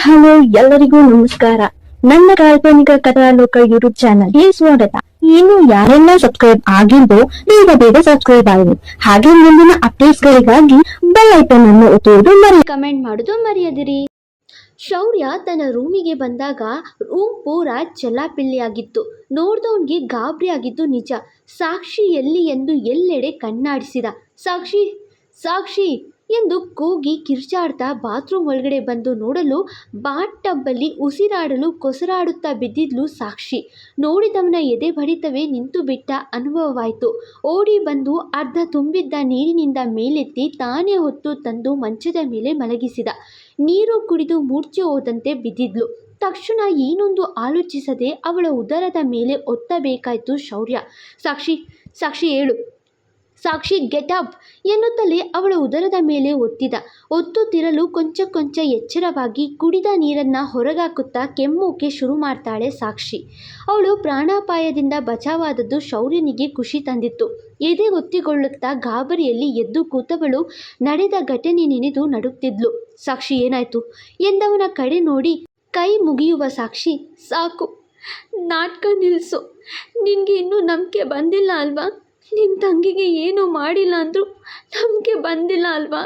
Hello, ಎಲ್ಲರಿಗೂ ನಮಸ್ಕಾರ. ನನ್ನ ಕಾಲ್ಪನಿಕ ಕಥಾಲೋಕ ಯೂಟ್ಯೂಬ್ ಚಾನಲ್ಗೆ ಸ್ವಾಗತ. ಇನ್ನು ಯಾರೆಲ್ಲ ಸಬ್ಸ್ಕ್ರೈಬ್ ಆಗಿದ್ದೋ ಬೇಗ ಬೇಗ ಸಬ್ಸ್ಕ್ರೈಬ್ ಆಗಿ ಹಾಗೆ ಮುಂದಿನ ಅಪ್ಡೇಟ್ಸ್ ಗಳಿಗಾಗಿ ಬೆಲ್ ಐಟನ್ ಅನ್ನು ಒತ್ತುವುದು ಮರಿ ಕಮೆಂಟ್ ಮಾಡೋದು ಮರೆಯದಿರಿ. ಶೌರ್ಯ ತನ್ನ ರೂಮಿಗೆ ಬಂದಾಗ ರೂಮ್ ಪೂರ ಚಲ್ಲಾಪಿಲ್ಲಿಯಾಗಿತ್ತು. ನೋಡ್ದವನ್ಗೆ ಗಾಬರಿ ಆಗಿದ್ದು ನಿಜ. ಸಾಕ್ಷಿ ಎಲ್ಲಿ ಎಂದು ಎಲ್ಲೆಡೆ ಕಣ್ಣಾಡಿಸಿದ. ಸಾಕ್ಷಿ ಸಾಕ್ಷಿ ಎಂದು ಕೂಗಿ ಕಿರ್ಚಾಡ್ತಾ ಬಾತ್ರೂಮ್ ಒಳಗಡೆ ಬಂದು ನೋಡಲು ಬಾಟ್ ಟಬ್ಬಲ್ಲಿ ಉಸಿರಾಡಲು ಕೊಸರಾಡುತ್ತಾ ಬಿದ್ದಿದ್ಲು ಸಾಕ್ಷಿ. ನೋಡಿದವನ ಎದೆ ಬಡಿತವೇ ನಿಂತು ಬಿಟ್ಟ ಅನುಭವವಾಯಿತು. ಓಡಿ ಬಂದು ಅರ್ಧ ತುಂಬಿದ್ದ ನೀರಿನಿಂದ ಮೇಲೆತ್ತಿ ತಾನೇ ಹೊತ್ತು ತಂದು ಮಂಚದ ಮೇಲೆ ಮಲಗಿಸಿದ. ನೀರು ಕುಡಿದು ಮೂರ್ಛೆ ಹೋದಂತೆ ಬಿದ್ದಿದ್ಲು. ತಕ್ಷಣ ಏನೊಂದು ಆಲೋಚಿಸದೆ ಅವಳ ಉದರದ ಮೇಲೆ ಒತ್ತಬೇಕಾಯಿತು ಶೌರ್ಯ. ಸಾಕ್ಷಿ ಸಾಕ್ಷಿ ಹೇಳು. ಸಾಕ್ಷಿ ಗೆಟ್ ಅಪ್ ಎನ್ನುತ್ತಲೇ ಅವಳ ಉದರದ ಮೇಲೆ ಒತ್ತಿದ. ಒತ್ತುತ್ತಿರಲು ಕೊಂಚ ಕೊಂಚ ಎಚ್ಚರವಾಗಿ ಕುಡಿದ ನೀರನ್ನು ಹೊರಗಾಕುತ್ತಾ ಕೆಮ್ಮೋಕೆ ಶುರು ಮಾಡ್ತಾಳೆ ಸಾಕ್ಷಿ. ಅವಳು ಪ್ರಾಣಾಪಾಯದಿಂದ ಬಚಾವಾದದ್ದು ಶೌರ್ಯನಿಗೆ ಖುಷಿ ತಂದಿತ್ತು. ಎದೆ ಒತ್ತಿಕೊಳ್ಳುತ್ತಾ ಗಾಬರಿಯಲ್ಲಿ ಎದ್ದು ಕೂತವಳು ನಡೆದ ಘಟನೆ ನೆನೆದು ನಡುಗ್ತಿದ್ಲು. ಸಾಕ್ಷಿ, ಏನಾಯ್ತು? ಎಂದವನ ಕಡೆ ನೋಡಿ ಕೈ ಮುಗಿಯುವ ಸಾಕ್ಷಿ, ಸಾಕು, ನಾಟಕ ನಿಲ್ಲಿಸು ನಿನಗೆ ಇನ್ನೂ ನಂಬಿಕೆ ಬಂದಿಲ್ಲ ಅಲ್ವಾ? ನಿನ್ನ ತಂಗಿಗೆ ಏನೂ ಮಾಡಿಲ್ಲ ಅಂದರೂ ನಮಗೆ ಬಂದಿಲ್ಲ ಅಲ್ವಾ?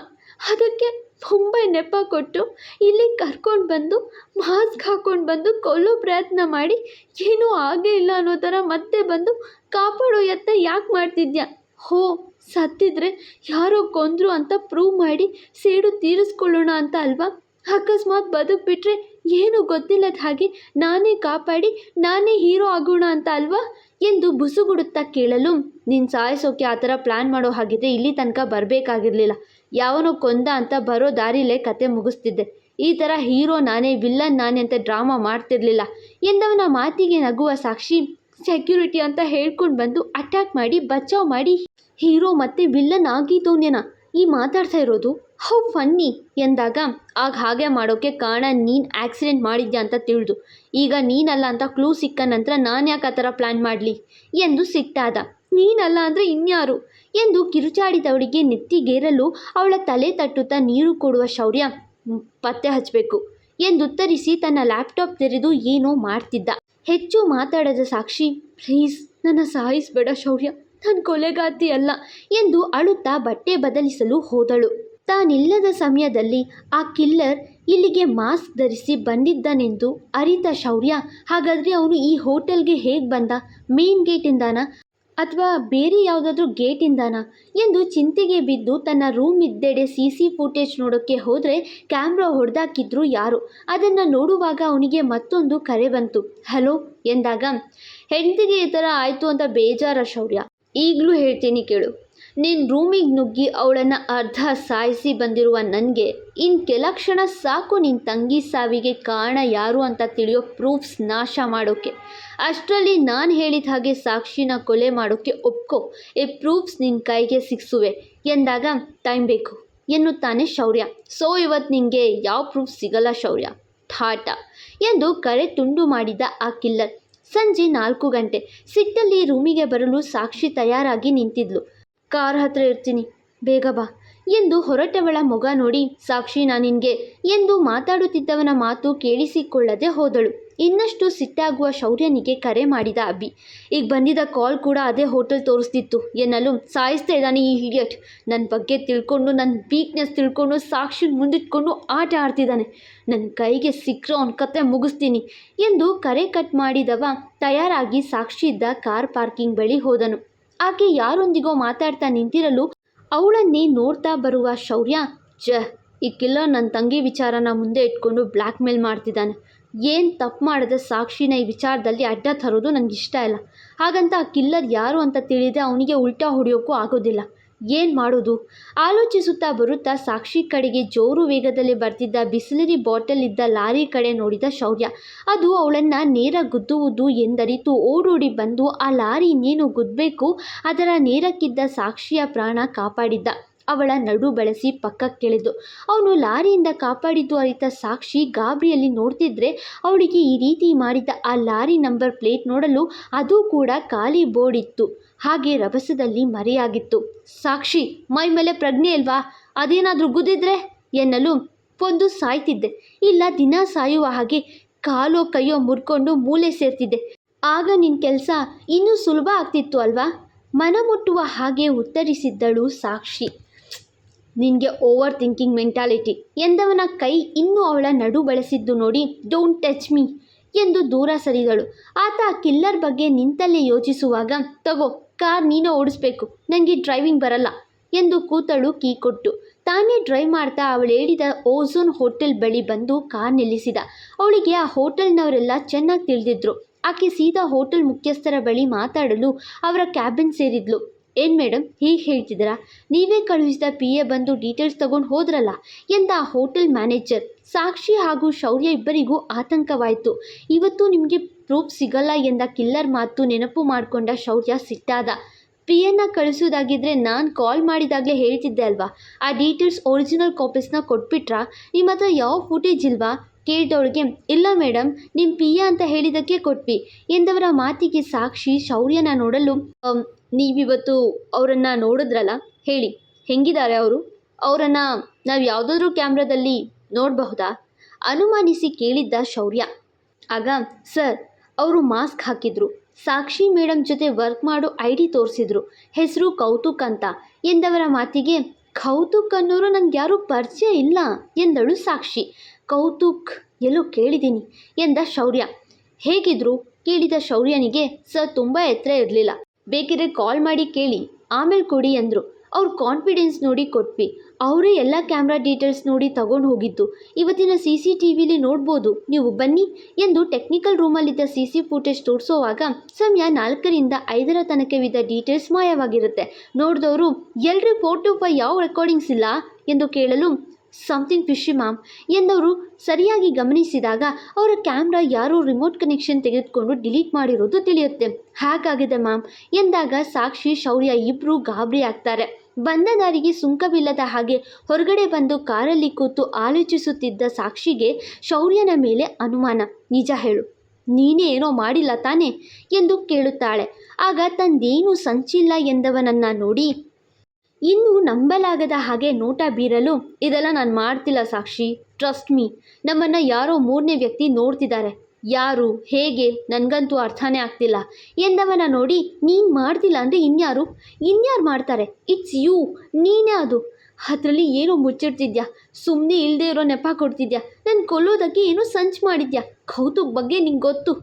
ಅದಕ್ಕೆ ಮುಂಬೈ ನೆಪ ಕೊಟ್ಟು ಇಲ್ಲಿ ಕರ್ಕೊಂಡು ಬಂದು, ಮಾಸ್ಕ್ ಹಾಕ್ಕೊಂಡು ಬಂದು, ಕೊಲ್ಲೋ ಪ್ರಯತ್ನ ಮಾಡಿ, ಏನೂ ಆಗೇ ಇಲ್ಲ ಅನ್ನೋ ಥರ ಮತ್ತೆ ಬಂದು ಕಾಪಾಡೋ ಯತ್ನ ಯಾಕೆ ಮಾಡ್ತಿದ್ಯಾ? ಹೋ, ಸತ್ತಿದ್ರೆ ಯಾರೋ ಕೊಂದ್ರು ಅಂತ ಪ್ರೂವ್ ಮಾಡಿ, ಸೇಡು ತೀರಿಸ್ಕೊಳ್ಳೋಣ ಅಂತ ಅಲ್ವಾ? ಅಕಸ್ಮಾತ್ ಬದುಕ್ಬಿಟ್ರೆ ಏನು ಗೊತ್ತಿಲ್ಲದ ಹಾಗೆ ನಾನೇ ಕಾಪಾಡಿ, ನಾನೇ ಹೀರೋ ಆಗೋಣ ಅಂತ ಅಲ್ವಾ? ಎಂದು ಬುಸುಗುಡುತ್ತಾ ಕೇಳಲು, ನೀನು ಸಾಯಿಸೋಕೆ ಆ ಥರ ಪ್ಲ್ಯಾನ್ ಮಾಡೋ ಹಾಗಿದ್ರೆ ಇಲ್ಲಿ ತನಕ ಬರಬೇಕಾಗಿರಲಿಲ್ಲ. ಯಾವನೋ ಕೊಂದ ಅಂತ ಬರೋ ದಾರಿಲೇ ಕತೆ ಮುಗಿಸ್ತಿದ್ದೆ. ಈ ಥರ ಹೀರೋ ನಾನೇ, ವಿಲ್ಲನ್ ನಾನೇ ಅಂತ ಡ್ರಾಮಾ ಮಾಡ್ತಿರ್ಲಿಲ್ಲ ಎಂದವನ ಮಾತಿಗೆ ನಗುವ ಸಾಕ್ಷಿ, ಸೆಕ್ಯೂರಿಟಿ ಅಂತ ಹೇಳ್ಕೊಂಡು ಬಂದು ಅಟ್ಯಾಕ್ ಮಾಡಿ, ಬಚಾವ್ ಮಾಡಿ ಹೀರೋ ಮತ್ತೆ ವಿಲ್ಲನ್ ಆಗಿದ್ದವನೇನ? ಈ ಮಾತಾಡ್ತಾ ಇರೋದು? ಹೌ ಫನ್ನಿ ಎಂದಾಗ, ಆಗ ಹಾಗೆ ಮಾಡೋಕ್ಕೆ ಕಾರಣ ನೀನು ಆಕ್ಸಿಡೆಂಟ್ ಮಾಡಿದ್ಯಾ ಅಂತ ತಿಳಿದು. ಈಗ ನೀನಲ್ಲ ಅಂತ ಕ್ಲೂ ಸಿಕ್ಕ ನಂತರ ನಾನು ಯಾಕೆ ಆ ಥರ ಪ್ಲ್ಯಾನ್ ಮಾಡಲಿ? ಎಂದು ಸಿಟ್ಟಾದ. ನೀನಲ್ಲ ಅಂದರೆ ಇನ್ಯಾರು? ಎಂದು ಕಿರುಚಾಡಿದವಳಿಗೆ ನೆತ್ತಿಗೇರಲು ಅವಳ ತಲೆ ತಟ್ಟುತ್ತಾ ನೀರು ಕೊಡುವ ಶೌರ್ಯ ಪತ್ತೆ ಹಚ್ಚಬೇಕು ಎಂದುತ್ತರಿಸಿ ತನ್ನ ಲ್ಯಾಪ್ಟಾಪ್ ತೆರೆದು ಏನೋ ಮಾಡ್ತಿದ್ದ. ಹೆಚ್ಚು ಮಾತಾಡದ ಸಾಕ್ಷಿ, ಪ್ಲೀಸ್, ನನ್ನ ಸಹಾಯಿಸಬೇಡ ಶೌರ್ಯ ನನ್ನ ಕೊಲೆಗಾತಿ ಅಲ್ಲ ಎಂದು ಅಳುತ್ತಾ ಬಟ್ಟೆ ಬದಲಿಸಲು ಹೋದಳು. ತಾನಿಲ್ಲದ ಸಮಯದಲ್ಲಿ ಆ ಕಿಲ್ಲರ್ ಇಲ್ಲಿಗೆ ಮಾಸ್ಕ್ ಧರಿಸಿ ಬಂದಿದ್ದನೆಂದು ಅರಿತ ಶೌರ್ಯ. ಹಾಗಾದರೆ ಅವನು ಈ ಹೋಟೆಲ್ಗೆ ಹೇಗೆ ಬಂದ? ಮೇನ್ ಗೇಟಿಂದಾನ? ಅಥವಾ ಬೇರೆ ಯಾವುದಾದ್ರೂ ಗೇಟಿಂದಾನ? ಎಂದು ಚಿಂತೆಗೆ ಬಿದ್ದು ತನ್ನ ರೂಮ್ ಇದ್ದೆಡೆ ಸಿ ಸಿ ಫುಟೇಜ್ ನೋಡೋಕ್ಕೆ ಹೋದರೆ ಕ್ಯಾಮ್ರಾ ಹೊಡೆದಾಕಿದ್ರು ಯಾರು? ಅದನ್ನು ನೋಡುವಾಗ ಅವನಿಗೆ ಮತ್ತೊಂದು ಕರೆ ಬಂತು. ಹಲೋ? ಎಂದಾಗ, ಹೆಂಡತಿಗೆ ಈ ಥರ ಆಯಿತು ಅಂತ ಬೇಜಾರ ಶೌರ್ಯ. ಈಗಲೂ ಹೇಳ್ತೀನಿ ಕೇಳು. ನಿನ್ನ ರೂಮಿಗೆ ನುಗ್ಗಿ ಅವಳನ್ನು ಅರ್ಧ ಸಾಯಿಸಿ ಬಂದಿರುವ ನನಗೆ ಇನ್ನು ಕೆಲ ಕ್ಷಣ ಸಾಕು ನಿನ್ನ ತಂಗಿ ಸಾವಿಗೆ ಕಾರಣ ಯಾರು ಅಂತ ತಿಳಿಯೋ ಪ್ರೂಫ್ಸ್ ನಾಶ ಮಾಡೋಕ್ಕೆ ಅಷ್ಟರಲ್ಲಿ ನಾನು ಹೇಳಿದ ಹಾಗೆ ಸಾಕ್ಷಿನ ಕೊಲೆ ಮಾಡೋಕ್ಕೆ ಒಪ್ಕೋ. ಈ ಪ್ರೂಫ್ಸ್ ನಿನ್ನ ಕೈಗೆ ಸಿಕ್ಸುವೆ ಎಂದಾಗ, ಟೈಮ್ ಬೇಕು ಎನ್ನುತ್ತಾನೆ ಶೌರ್ಯ. ಸೋ ಇವತ್ತು ನಿನಗೆ ಯಾವ ಪ್ರೂಫ್ ಸಿಗಲ್ಲ ಶೌರ್ಯ. ಠಾಟ ಎಂದು ಕರೆ ತುಂಡು ಮಾಡಿದ ಆ ಕಿಲ್ಲರ್. ಸಂಜೆ ನಾಲ್ಕು ಗಂಟೆ. ಸಿಟ್ಟಲ್ಲಿ ರೂಮಿಗೆ ಬರಲು ಸಾಕ್ಷಿ ತಯಾರಾಗಿ ನಿಂತಿದ್ಲು. ಕಾರ್ ಹತ್ರ ಇರ್ತೀನಿ. ಬೇಗ ಬಾ. ಎಂದು ಹೊರಟವಳ ಮೊಗ ನೋಡಿ, ಸಾಕ್ಷಿ ನಾನಿನ್ಗೆ ಎಂದು ಮಾತಾಡುತ್ತಿದ್ದವನ ಮಾತು ಕೇಳಿಸಿಕೊಳ್ಳದೆ ಹೋದಳು. ಇನ್ನಷ್ಟು ಸಿಟ್ಟಾಗುವ ಶೌರ್ಯನಿಗೆ ಕರೆ ಮಾಡಿದ ಅಬ್ಬಿ ಈಗ ಬಂದಿದ್ದ ಕಾಲ್ ಕೂಡ ಅದೇ ಹೋಟೆಲ್ ತೋರಿಸ್ತಿತ್ತು. ಎನ್ನಲು ಸಾಯಿಸ್ತಾ ಇದ್ದಾನೆ ಈ ಹಿಡಿಯಟ್ ನನ್ನ ಬಗ್ಗೆ ತಿಳ್ಕೊಂಡು ನನ್ನ ವೀಕ್ನೆಸ್ ತಿಳ್ಕೊಂಡು ಸಾಕ್ಷಿ ಮುಂದಿಟ್ಕೊಂಡು ಆಟ ಆಡ್ತಿದ್ದಾನೆ. ನನ್ನ ಕೈಗೆ ಸಿಕ್ಕರೋ ಅವ್ನ ಕತೆ ಮುಗಿಸ್ತೀನಿ ಎಂದು ಕರೆ ಕಟ್ ಮಾಡಿದವ ತಯಾರಾಗಿ ಸಾಕ್ಷಿ ಇದ್ದ ಕಾರ್ ಪಾರ್ಕಿಂಗ್ ಬಳಿ ಹೋದನು. ಆಕೆ ಯಾರೊಂದಿಗೋ ಮಾತಾಡ್ತಾ ನಿಂತಿರಲು ಅವಳನ್ನೇ ನೋಡ್ತಾ ಬರುವ ಶೌರ್ಯ ಜ ಈ ಕಿಲ್ಲರ್ ನನ್ನ ತಂಗಿ ವಿಚಾರನ ಮುಂದೆ ಇಟ್ಕೊಂಡು ಬ್ಲ್ಯಾಕ್ ಮೇಲ್ ಮಾಡ್ತಿದ್ದಾನೆ. ಏನು ತಪ್ಪು ಮಾಡಿದ ಸಾಕ್ಷಿನ ಈ ವಿಚಾರದಲ್ಲಿ ಅಡ್ಡ ತರೋದು ನನಗೆ ಇಷ್ಟ ಇಲ್ಲ. ಹಾಗಂತ ಆ ಕಿಲ್ಲರ್ ಯಾರು ಅಂತ ತಿಳಿದೆ ಅವನಿಗೆ ಉಲ್ಟಾ ಹೊಡೆಯೋಕ್ಕೂ ಆಗೋದಿಲ್ಲ. ಏನು ಮಾಡೋದು? ಆಲೋಚಿಸುತ್ತಾ ಬರುತ್ತಾ ಸಾಕ್ಷಿ ಕಡೆಗೆ ಜೋರು ವೇಗದಲ್ಲಿ ಬರ್ತಿದ್ದ ಬಿಸಿಲರಿ ಬಾಟಲ್ ಇದ್ದ ಲಾರಿ ಕಡೆ ನೋಡಿದ ಶೌರ್ಯ. ಅದು ಅವಳನ್ನು ನೇರ ಗುದ್ದುವುದು ಎಂದರಿತು. ಓಡೋಡಿ ಬಂದು ಆ ಲಾರಿ ಇನ್ನೇನು ಗುದ್ದಬೇಕು ಅದರ ನೇರಕ್ಕಿದ್ದ ಸಾಕ್ಷಿಯ ಪ್ರಾಣ ಕಾಪಾಡಿದ್ದ. ಅವಳ ನಡು ಬಳಸಿ ಪಕ್ಕಕ್ಕೆಳೆದು. ಅವನು ಲಾರಿಯಿಂದ ಕಾಪಾಡಿದ್ದು ಅರಿತ ಸಾಕ್ಷಿ ಗಾಬರಿಯಲ್ಲಿ ನೋಡ್ತಿದ್ರೆ ಅವಳಿಗೆ ಈ ರೀತಿ ಮಾಡಿದ ಆ ಲಾರಿ ನಂಬರ್ ಪ್ಲೇಟ್ ನೋಡಲು ಅದು ಕೂಡ ಖಾಲಿ ಬೋರ್ಡ್ ಇತ್ತು ಹಾಗೆ ರಭಸದಲ್ಲಿ ಮರೆಯಾಗಿತ್ತು. ಸಾಕ್ಷಿ, ಮೈ ಮೇಲೆ ಪ್ರಜ್ಞೆ ಅಲ್ವಾ? ಅದೇನಾದರೂ ಗುದ್ದಿದ್ರೆ? ಎನ್ನಲು ಒಂದು ಸಾಯ್ತಿದ್ದೆ. ಇಲ್ಲ, ದಿನ ಸಾಯುವ ಹಾಗೆ ಕಾಲೋ ಕೈಯೋ ಮುರ್ಕೊಂಡು ಮೂಲೆ ಸೇರ್ತಿದ್ದೆ. ಆಗ ನಿನ್ನ ಕೆಲಸ ಇನ್ನೂ ಸುಲಭ ಆಗ್ತಿತ್ತು ಅಲ್ವಾ? ಮನಮುಟ್ಟುವ ಹಾಗೆ ಉತ್ತರಿಸಿದ್ದಳು ಸಾಕ್ಷಿ. ನಿನಗೆ ಓವರ್ ಥಿಂಕಿಂಗ್ ಮೆಂಟಾಲಿಟಿ ಎಂದವನ ಕೈ ಇನ್ನೂ ಅವಳ ನಡು ಬಳಸಿದ್ದು ನೋಡಿ ಡೋಂಟ್ ಟಚ್ ಮೀ ಎಂದು ದೂರ ಸರಿದಳು. ಆತ ಆ ಕಿಲ್ಲರ್ ಬಗ್ಗೆ ನಿಂತಲ್ಲೇ ಯೋಚಿಸುವಾಗ, ತಗೋ, ಕಾರ್ ನೀನು ಓಡಿಸ್ಬೇಕು ನನಗೆ ಡ್ರೈವಿಂಗ್ ಬರಲ್ಲ ಎಂದು ಕೂತಳು ಕೀ ಕೊಟ್ಟು ತಾನೇ ಡ್ರೈವ್ ಮಾಡ್ತಾ ಅವಳು ಹೇಳಿದ ಓಝೋನ್ ಹೋಟೆಲ್ ಬಳಿ ಬಂದು ಕಾರ್ ನಿಲ್ಲಿಸಿದ. ಅವಳಿಗೆ ಆ ಹೋಟೆಲ್ನವರೆಲ್ಲ ಚೆನ್ನಾಗಿ ತಿಳಿದಿದ್ರು. ಆಕೆ ಸೀದಾ ಹೋಟೆಲ್ ಮುಖ್ಯಸ್ಥರ ಬಳಿ ಮಾತಾಡಲು ಅವರ ಕ್ಯಾಬಿನ್ ಸೇರಿದ್ಲು. ಏನು ಮೇಡಮ್ ಹೀಗೆ ಹೇಳ್ತಿದ್ದೀರಾ? ನೀವೇ ಕಳುಹಿಸಿದ ಪಿ ಎ ಬಂದು ಡೀಟೇಲ್ಸ್ ತಗೊಂಡು ಹೋದ್ರಲ್ಲ? ಎಂದ ಆ ಹೋಟೆಲ್ ಮ್ಯಾನೇಜರ್ ಸಾಕ್ಷಿ ಹಾಗೂ ಶೌರ್ಯ ಇಬ್ಬರಿಗೂ ಆತಂಕವಾಯಿತು. ಇವತ್ತು ನಿಮಗೆ ಪ್ರೂಫ್ ಸಿಗಲ್ಲ ಎಂದ ಕಿಲ್ಲರ್ ಮಾತು ನೆನಪು ಮಾಡಿಕೊಂಡ ಶೌರ್ಯ ಸಿಟ್ಟಾದ. ಪಿ ಎನ್ನ ಕಳಿಸೋದಾಗಿದ್ರೆ ನಾನು ಕಾಲ್ ಮಾಡಿದಾಗಲೇ ಹೇಳ್ತಿದ್ದೆ ಅಲ್ವಾ? ಆ ಡೀಟೇಲ್ಸ್ ಒರಿಜಿನಲ್ ಕಾಪೀಸ್ನ ಕೊಟ್ಬಿಟ್ರಾ? ನಿಮ್ಮ ಹತ್ರ ಯಾವ ಫುಟೇಜ್ ಇಲ್ವಾ? ಕೇಳಿದವಳಿಗೆ, ಇಲ್ಲ ಮೇಡಮ್ ನಿಮ್ಮ ಪಿ ಎ ಅಂತ ಹೇಳಿದ್ದಕ್ಕೆ ಕೊಟ್ವಿ. ಎಂದವರ ಮಾತಿಗೆ ಸಾಕ್ಷಿ ಶೌರ್ಯನ ನೋಡಲು ನೀವಿವತ್ತು ಅವರನ್ನು ನೋಡಿದ್ರಲ್ಲ, ಹೇಳಿ. ಹೆಂಗಿದ್ದಾರೆ ಅವರು? ಅವರನ್ನು ನಾವು ಯಾವುದಾದ್ರೂ ಕ್ಯಾಮ್ರಾದಲ್ಲಿ ನೋಡಬಹುದಾ? ಅನುಮಾನಿಸಿ ಕೇಳಿದ್ದ ಶೌರ್ಯ. ಆಗ, ಸರ್, ಅವರು ಮಾಸ್ಕ್ ಹಾಕಿದ್ರು. ಸಾಕ್ಷಿ ಮೇಡಮ್ ಜೊತೆ ವರ್ಕ್ ಮಾಡೋ ಐ ಡಿ ತೋರಿಸಿದ್ರು. ಹೆಸರು ಕೌತುಕ್ ಅಂತ. ಎಂದವರ ಮಾತಿಗೆ, ಕೌತುಕ್ ಅನ್ನೋರು ನನಗೆ ಯಾರೂ ಪರಿಚಯ ಇಲ್ಲ ಎಂದಳು ಸಾಕ್ಷಿ. ಕೌತುಕ್, ಎಲ್ಲೋ ಕೇಳಿದ್ದೀನಿ ಎಂದ ಶೌರ್ಯ. ಹೇಗಿದ್ರು? ಕೇಳಿದ ಶೌರ್ಯನಿಗೆ ಸರ್ ತುಂಬ ಎತ್ತರ ಇರಲಿಲ್ಲ. ಬೇಕಿದ್ರೆ ಕಾಲ್ ಮಾಡಿ ಕೇಳಿ. ಆಮೇಲೆ ಕೊಡಿ ಅಂದರು. ಅವ್ರ ಕಾನ್ಫಿಡೆನ್ಸ್ ನೋಡಿ ಕೊಟ್ವಿ. ಅವರೇ ಎಲ್ಲ ಕ್ಯಾಮ್ರಾ ಡೀಟೇಲ್ಸ್ ನೋಡಿ ತಗೊಂಡು ಹೋಗಿದ್ದು. ಇವತ್ತಿನ ಸಿ ಸಿ ಟಿ ವಿಲಿ ನೋಡ್ಬೋದು. ನೀವು ಬನ್ನಿ ಎಂದು ಟೆಕ್ನಿಕಲ್ ರೂಮಲ್ಲಿದ್ದ ಸಿ ಸಿ ಫುಟೇಜ್ ತೋರಿಸೋವಾಗ ಸಮಯ ನಾಲ್ಕರಿಂದ ಐದರ ತನಕವಿದ್ದ ಡೀಟೇಲ್ಸ್ ಮಾಯವಾಗಿರುತ್ತೆ. ನೋಡಿದವರು ಎಲ್ಲರೂ ಫೋಟೋ ಫೈ ಯಾವ ರೆಕಾರ್ಡಿಂಗ್ಸ್ ಇಲ್ಲ? ಎಂದು ಕೇಳಲು ಸಮಥಿಂಗ್ ಫಿಶಿ ಮ್ಯಾಮ್ ಎಂದವರು ಸರಿಯಾಗಿ ಗಮನಿಸಿದಾಗ ಅವರ ಕ್ಯಾಮ್ರಾ ಯಾರೋ ರಿಮೋಟ್ ಕನೆಕ್ಷನ್ ತೆಗೆದುಕೊಂಡು ಡಿಲೀಟ್ ಮಾಡಿರೋದು ತಿಳಿಯುತ್ತೆ. ಹಾಗಾಗಿದೆ ಮ್ಯಾಮ್ ಎಂದಾಗ ಸಾಕ್ಷಿ, ಶೌರ್ಯ ಇಬ್ಬರು ಗಾಬರಿ ಆಗ್ತಾರೆ. ಬಂದ ದಾರಿಗೆ ಸುಂಕವಿಲ್ಲದ ಹಾಗೆ ಹೊರಗಡೆ ಬಂದು ಕಾರಲ್ಲಿ ಕೂತು ಆಲೋಚಿಸುತ್ತಿದ್ದ ಸಾಕ್ಷಿಗೆ ಶೌರ್ಯನ ಮೇಲೆ ಅನುಮಾನ. ನಿಜ ಹೇಳು, ನೀನೇ ಏನೋ ಮಾಡಿಲ್ಲ ತಾನೇ? ಎಂದು ಕೇಳುತ್ತಾಳೆ. ಆಗ ತಂದೇನೂ ಸಂಚಿಲ್ಲ ಎಂದವನನ್ನು ನೋಡಿ ಇನ್ನು ನಂಬಲಾಗದ ಹಾಗೆ ನೋಟ ಬೀರಲು ಇದೆಲ್ಲ ನಾನು ಮಾಡ್ತಿಲ್ಲ ಸಾಕ್ಷಿ. ಟ್ರಸ್ಟ್ ಮೀ ನಮ್ಮನ್ನು ಯಾರೋ ಮೂರನೇ ವ್ಯಕ್ತಿ ನೋಡ್ತಿದ್ದಾರೆ. ಯಾರು, ಹೇಗೆ, ನನಗಂತೂ ಅರ್ಥನೇ ಆಗ್ತಿಲ್ಲ. ಎಂದವನ ನೋಡಿ ನೀನು ಮಾಡ್ತಿಲ್ಲ ಅಂದರೆ ಇನ್ಯಾರು? ಇನ್ಯಾರು ಮಾಡ್ತಾರೆ? ಇಟ್ಸ್ ಯು ನೀನೇ ಅದು. ಅದರಲ್ಲಿ ಏನೋ ಮುಚ್ಚಿಡ್ತಿದ್ಯಾ? ಸುಮ್ಮನೆ ಇಲ್ಲದೆ ಇರೋ ನೆಪ ಕೊಡ್ತಿದ್ಯಾ? ನಾನು ಕೊಲ್ಲೋದಕ್ಕೆ ಏನೋ ಸಂಚು ಮಾಡಿದ್ಯಾ? ಕೌತುಕ್ ಬಗ್ಗೆ ನಿಂಗೆ ಗೊತ್ತು?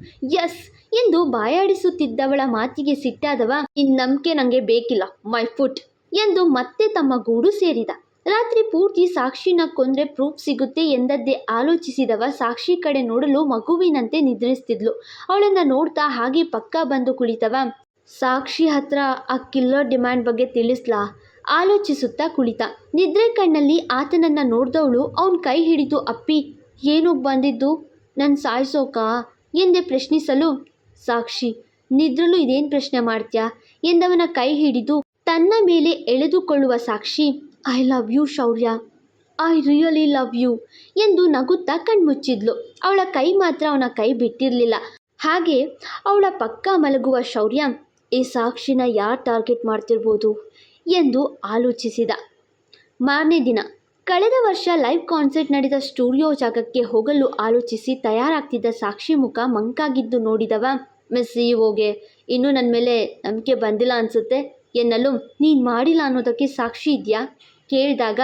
ಎಸ್ ಎಂದು ಬಾಯಾಡಿಸುತ್ತಿದ್ದವಳ ಮಾತಿಗೆ ಸಿಟ್ಟಾದವ ನಿನ್ನ ನಂಬಿಕೆ ನನಗೆ ಬೇಕಿಲ್ಲ. ಮೈ ಫುಟ್ ಎಂದು ಮತ್ತೆ ತಮ್ಮ ಗೂಡು ಸೇರಿದ. ರಾತ್ರಿ ಪೂರ್ತಿ ಸಾಕ್ಷಿನ ಕೊಂದ್ರೆ ಪ್ರೂಫ್ ಸಿಗುತ್ತೆ ಎಂದದ್ದೇ ಆಲೋಚಿಸಿದವ ಸಾಕ್ಷಿ ಕಡೆ ನೋಡಲು ಮಗುವಿನಂತೆ ನಿದ್ರಿಸ್ತಿದ್ಲು. ಅವಳನ್ನ ನೋಡ್ತಾ ಹಾಗೆ ಪಕ್ಕ ಬಂದು ಕುಳಿತವ. ಸಾಕ್ಷಿ ಹತ್ರ ಆ ಕಿಲ್ಲರ್ ಡಿಮ್ಯಾಂಡ್ ಬಗ್ಗೆ ತಿಳಿಸ್ಲಾ? ಆಲೋಚಿಸುತ್ತಾ ಕುಳಿತ. ನಿದ್ರೆ ಕಣ್ಣಲ್ಲಿ ಆತನನ್ನ ನೋಡ್ದವಳು ಅವನ ಕೈ ಹಿಡಿದು, ಅಪ್ಪಿ, ಏನೋ ಬಂದಿದ್ದು? ನನ್ನ ಸಾಯಿಸೋಕಾ? ಎಂದೆ ಪ್ರಶ್ನಿಸಲು, ಸಾಕ್ಷಿ ನಿದ್ರಲು ಇದೇನು ಪ್ರಶ್ನೆ ಮಾಡ್ತ್ಯಾ? ಎಂದವನ ಕೈ ಹಿಡಿದು ತನ್ನ ಮೇಲೆ ಎಳೆದುಕೊಳ್ಳುವ Sakshi I love you Shaurya. I really love you ಎಂದು ನಗುತ್ತಾ ಕಣ್ಮುಚ್ಚಿದ್ಲು. ಅವಳ ಕೈ ಮಾತ್ರ ಅವನ ಕೈ ಬಿಟ್ಟಿರಲಿಲ್ಲ. ಹಾಗೆ ಅವಳ ಪಕ್ಕ ಮಲಗುವ ಶೌರ್ಯ, ಈ ಸಾಕ್ಷಿನ ಯಾರು ಟಾರ್ಗೆಟ್ ಮಾಡ್ತಿರ್ಬೋದು? ಎಂದು ಆಲೋಚಿಸಿದ. ಮಾರನೇ ದಿನ, ಕಳೆದ ವರ್ಷ ಲೈವ್ ಕಾನ್ಸರ್ಟ್ ನಡೆದ ಸ್ಟುಡಿಯೋ ಜಾಗಕ್ಕೆ ಹೋಗಲು ಆಲೋಚಿಸಿ ತಯಾರಾಗ್ತಿದ್ದ ಸಾಕ್ಷಿ ಮುಖ ಮಂಕಾಗಿದ್ದು ನೋಡಿದವ ಮಿಸ್ ಓಗೆ ಇನ್ನೂ ನನ್ನ ಮೇಲೆ ನಂಬಿಕೆ ಬಂದಿಲ್ಲ ಅನಿಸುತ್ತೆ. ಎನ್ನಲು ನೀನು ಮಾಡಿಲ್ಲ ಅನ್ನೋದಕ್ಕೆ ಸಾಕ್ಷಿ ಇದೆಯಾ? ಕೇಳಿದಾಗ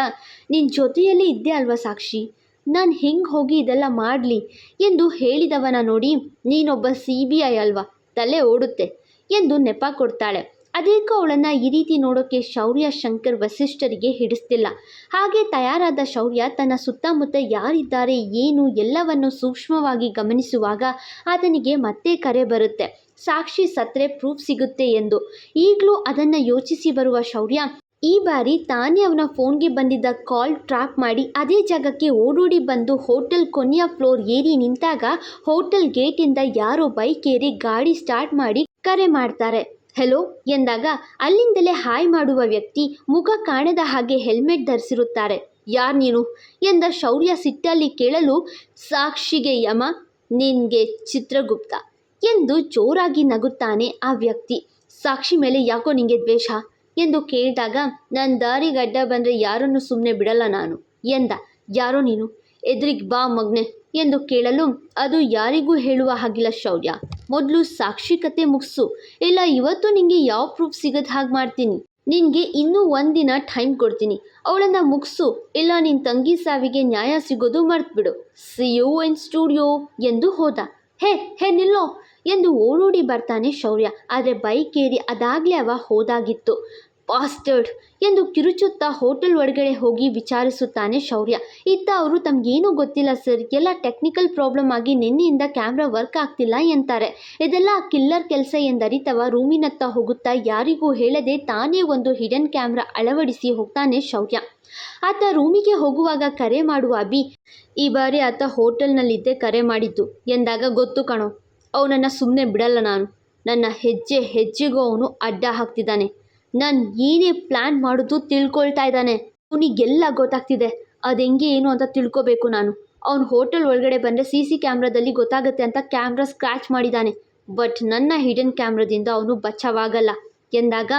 ನಿನ್ನ ಜೊತೆಯಲ್ಲಿ ಇದ್ದೆ ಅಲ್ವಾ ಸಾಕ್ಷಿ? ನಾನು ಹೆಂಗೆ ಹೋಗಿ ಇದೆಲ್ಲ ಮಾಡಲಿ ಎಂದು ಹೇಳಿದವನ ನೋಡಿ ನೀನೊಬ್ಬ ಸಿ ಬಿ ಐ ಅಲ್ವಾ, ತಲೆ ಓಡುತ್ತೆ ಎಂದು ನೆಪ ಕೊಡ್ತಾಳೆ. ಅದೇಕೋ ಅವಳನ್ನು ಈ ರೀತಿ ನೋಡೋಕ್ಕೆ ಶೌರ್ಯ ಶಂಕರ್ ವಸಿಷ್ಠರಿಗೆ ಹಿಡಿಸ್ತಿಲ್ಲ. ಹಾಗೆ ತಯಾರಾದ ಶೌರ್ಯ ತನ್ನ ಸುತ್ತಮುತ್ತ ಯಾರಿದ್ದಾರೆ, ಏನು ಎಲ್ಲವನ್ನು ಸೂಕ್ಷ್ಮವಾಗಿ ಗಮನಿಸುವಾಗ ಆತನಿಗೆ ಮತ್ತೆ ಕರೆ ಬರುತ್ತೆ. ಸಾಕ್ಷಿ ಸತ್ರೆ ಪ್ರೂಫ್ ಸಿಗುತ್ತೆ ಎಂದು. ಈಗಲೂ ಅದನ್ನು ಯೋಚಿಸಿ ಬರುವ ಶೌರ್ಯ, ಈ ಬಾರಿ ತಾನೇ ಅವನ ಫೋನ್ಗೆ ಬಂದಿದ್ದ ಕಾಲ್ ಟ್ರ್ಯಾಪ್ ಮಾಡಿ ಅದೇ ಜಾಗಕ್ಕೆ ಓಡೋಡಿ ಬಂದು ಹೋಟೆಲ್ ಕೊನೆಯ ಫ್ಲೋರ್ ಏರಿ ನಿಂತಾಗ ಹೋಟೆಲ್ ಗೇಟಿಂದ ಯಾರೋ ಬೈಕ್ ಏರಿ ಗಾಡಿ ಸ್ಟಾರ್ಟ್ ಮಾಡಿ ಕರೆ ಮಾಡ್ತಾರೆ. ಹೆಲೋ ಎಂದಾಗ ಅಲ್ಲಿಂದಲೇ ಹಾಯ್ ಮಾಡುವ ವ್ಯಕ್ತಿ ಮುಖ ಕಾಣದ ಹಾಗೆ ಹೆಲ್ಮೆಟ್ ಧರಿಸಿರುತ್ತಾರೆ. ಯಾರ್ ನೀನು? ಎಂದ ಶೌರ್ಯ ಸಿಟ್ಟಲ್ಲಿ ಕೇಳಲು ಸಾಕ್ಷಿಗೆ ಯಮ, ನಿನ್ಗೆ ಚಿತ್ರಗುಪ್ತ ಎಂದು ಜೋರಾಗಿ ನಗುತ್ತಾನೆ ಆ ವ್ಯಕ್ತಿ. ಸಾಕ್ಷಿ ಮೇಲೆ ಯಾಕೋ ನಿಂಗೆ ದ್ವೇಷ? ಎಂದು ಕೇಳಿದಾಗ ನನ್ನ ದಾರಿ ಗಡ್ಡ ಬಂದರೆ ಯಾರನ್ನು ಸುಮ್ಮನೆ ಬಿಡಲ್ಲ ನಾನು ಎಂದ. ಯಾರೋ ನೀನು? ಎದುರಿಗೆ ಬಾ ಮಗ್ನೆ ಎಂದು ಕೇಳಲು ಅದು ಯಾರಿಗೂ ಹೇಳುವ ಹಾಗಿಲ್ಲ ಶೌರ್ಯ. ಮೊದಲು ಸಾಕ್ಷಿ ಕತೆ ಮುಗಿಸು. ಇಲ್ಲ, ಇವತ್ತು ನಿಮಗೆ ಯಾವ ಪ್ರೂಫ್ ಸಿಗದ ಹಾಗೆ ಮಾಡ್ತೀನಿ? ನಿನಗೆ ಇನ್ನೂ ಒಂದಿನ ಟೈಮ್ ಕೊಡ್ತೀನಿ. ಅವಳನ್ನ ಮುಗಿಸು. ಇಲ್ಲ ನಿನ್ನ ತಂಗಿ ಸಾವಿಗೆ ನ್ಯಾಯ ಸಿಗೋದು ಮರ್ತ್ಬಿಡು. ಸಿ ಯು ಇನ್ ಸ್ಟುಡಿಯೋ ಎಂದು ಹೋದ. ಹೇ ಹೇ, ನಿಲ್ಲೋ ಎಂದು ಓಡೋಡಿ ಬರ್ತಾನೆ ಶೌರ್ಯ. ಆದರೆ ಬೈಕ್ ಏರಿ ಅದಾಗಲೇ ಅವ ಹೋದಾಗಿತ್ತು. ಪಾಸ್ಟರ್ಡ್ ಎಂದು ಕಿರುಚುತ್ತಾ ಹೋಟೆಲ್ ಒಳಗಡೆ ಹೋಗಿ ವಿಚಾರಿಸುತ್ತಾನೆ ಶೌರ್ಯ. ಇತ್ತ ಅವರು, ತಮಗೇನೂ ಗೊತ್ತಿಲ್ಲ ಸರ್, ಎಲ್ಲ ಟೆಕ್ನಿಕಲ್ ಪ್ರಾಬ್ಲಮ್ ಆಗಿ ನಿನ್ನೆಯಿಂದ ಕ್ಯಾಮ್ರಾ ವರ್ಕ್ ಆಗ್ತಿಲ್ಲ ಎಂತಾರೆ. ಇದೆಲ್ಲ ಕಿಲ್ಲರ್ ಕೆಲಸ ಎಂದರಿತವ ರೂಮಿನತ್ತ ಹೋಗುತ್ತಾ ಯಾರಿಗೂ ಹೇಳದೆ ತಾನೇ ಒಂದು ಹಿಡನ್ ಕ್ಯಾಮ್ರಾ ಅಳವಡಿಸಿ ಹೋಗ್ತಾನೆ ಶೌರ್ಯ. ಆತ ರೂಮಿಗೆ ಹೋಗುವಾಗ ಕರೆ ಮಾಡುವ ಅಭಿ, ಈ ಬಾರಿ ಆತ ಹೋಟೆಲ್ನಲ್ಲಿದ್ದೇ ಕರೆ ಮಾಡಿದ್ದು ಎಂದಾಗ, ಗೊತ್ತು ಕಣೋ, ಅವನನ್ನು ಸುಮ್ಮನೆ ಬಿಡಲ್ಲ ನಾನು. ನನ್ನ ಹೆಜ್ಜೆ ಹೆಜ್ಜೆಗೂ ಅವನು ಅಡ್ಡ ಹಾಕ್ತಿದ್ದಾನೆ. ನಾನು ಏನೇ ಪ್ಲ್ಯಾನ್ ಮಾಡೋದು ತಿಳ್ಕೊಳ್ತಾ ಇದ್ದಾನೆ. ಅವನಿಗೆಲ್ಲ ಗೊತ್ತಾಗ್ತಿದೆ. ಅದು ಹೆಂಗೆ ಏನು ಅಂತ ತಿಳ್ಕೊಬೇಕು ನಾನು. ಅವನು ಹೋಟೆಲ್ ಒಳಗಡೆ ಬಂದರೆ ಸಿ ಸಿ ಕ್ಯಾಮ್ರಾದಲ್ಲಿ ಗೊತ್ತಾಗುತ್ತೆ ಅಂತ ಕ್ಯಾಮ್ರಾ ಸ್ಕ್ರ್ಯಾಚ್ ಮಾಡಿದ್ದಾನೆ ಬಟ್ ನನ್ನ ಹಿಡನ್ ಕ್ಯಾಮ್ರಾದಿಂದ ಅವನು ಬಚಾವಾಗಲ್ಲ. ಎಂದಾಗ,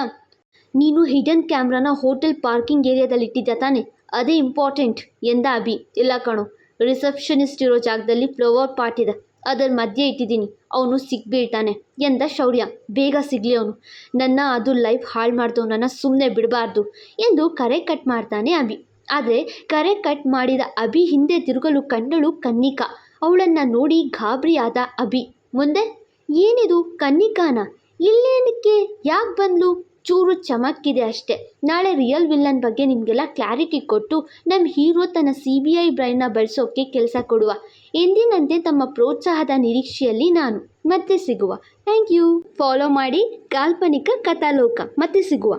ನೀನು ಹಿಡನ್ ಕ್ಯಾಮ್ರಾನ ಹೋಟೆಲ್ ಪಾರ್ಕಿಂಗ್ ಏರಿಯಾದಲ್ಲಿ ಇಟ್ಟಿದ್ಯಾ ತಾನೆ? ಅದೇ ಇಂಪಾರ್ಟೆಂಟ್ ಎಂದ ಅಭಿ. ಇಲ್ಲ ಕಣೋ. ರಿಸೆಪ್ಷನಿಸ್ಟ್ ಇರೋ ಜಾಗದಲ್ಲಿ ಫ್ಲವರ್ ಪಾಟ್ ಇದೆ. ಅದರ ಮಧ್ಯೆ ಇಟ್ಟಿದ್ದೀನಿ. ಅವನು ಸಿಗ್ಬೀಳ್ತಾನೆ ಎಂದ ಶೌರ್ಯ. ಬೇಗ ಸಿಗಲಿ ಅವನು. ನನ್ನ ಅದು ಲೈಫ್ ಹಾಳು ಮಾಡ್ದವನನ್ನು ಸುಮ್ಮನೆ ಬಿಡಬಾರ್ದು ಎಂದು ಕರೆ ಕಟ್ ಮಾಡ್ತಾನೆ ಅಭಿ. ಆದರೆ ಕರೆ ಕಟ್ ಮಾಡಿದ ಅಭಿ ಹಿಂದೆ ತಿರುಗಲು ಕಂಡಳು ಕನ್ನಿಕಾ. ಅವಳನ್ನು ನೋಡಿ ಗಾಬರಿಯಾದ ಅಭಿ. ಮುಂದೆ? ಏನಿದು ಕನ್ನಿಕಾನ? ಇಲ್ಲೇನಕ್ಕೆ? ಯಾಕೆ ಬಂದಲು? ಚೂರು ಚಮಕ್ಕಿದೆ ಅಷ್ಟೆ. ನಾಳೆ ರಿಯಲ್ ವಿಲ್ಲನ್ ಬಗ್ಗೆ ನಿಮಗೆಲ್ಲ ಕ್ಲಾರಿಟಿ ಕೊಟ್ಟು ನಮ್ಮ ಹೀರೋ ತನ್ನ ಸಿ ಬಿ ಐ ಬ್ರೈನ್ನ ಬಳಸೋಕ್ಕೆ ಕೆಲಸ ಕೊಡುವ. ಎಂದಿನಂತೆ ತಮ್ಮ ಪ್ರೋತ್ಸಾಹದ ನಿರೀಕ್ಷೆಯಲ್ಲಿ ನಾನು. ಮತ್ತೆ ಸಿಗುವ. ಥ್ಯಾಂಕ್ ಯು ಫಾಲೋ ಮಾಡಿ ಕಾಲ್ಪನಿಕ ಕಥಾಲೋಕ. ಮತ್ತೆ ಸಿಗುವ.